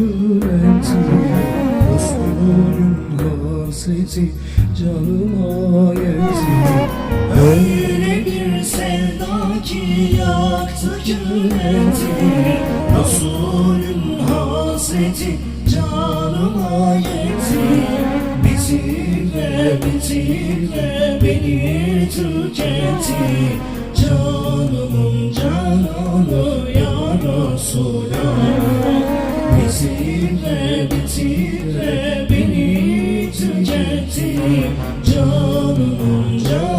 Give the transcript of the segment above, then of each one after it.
küreti Resulün hasreti canıma yetti Öyle bir sevda ki yaktı küreti Resulün hasreti canıma yetti Bitirme bitirme beni tüketti Canımın cananı ya Resulallah. Bitire bitire beni tüketti Canımın cananı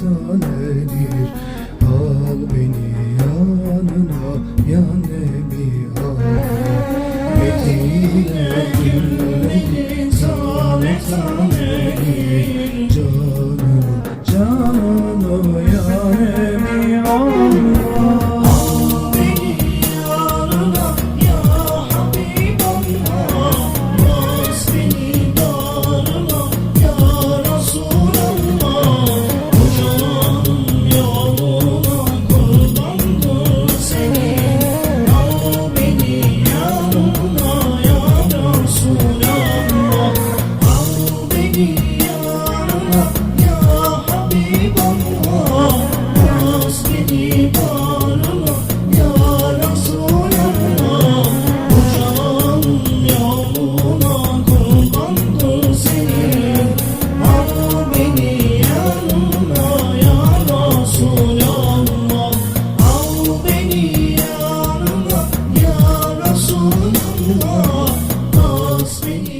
tanedir Al beni yanına ya Nebi al. Medine gülleri tane tanedir Sweet.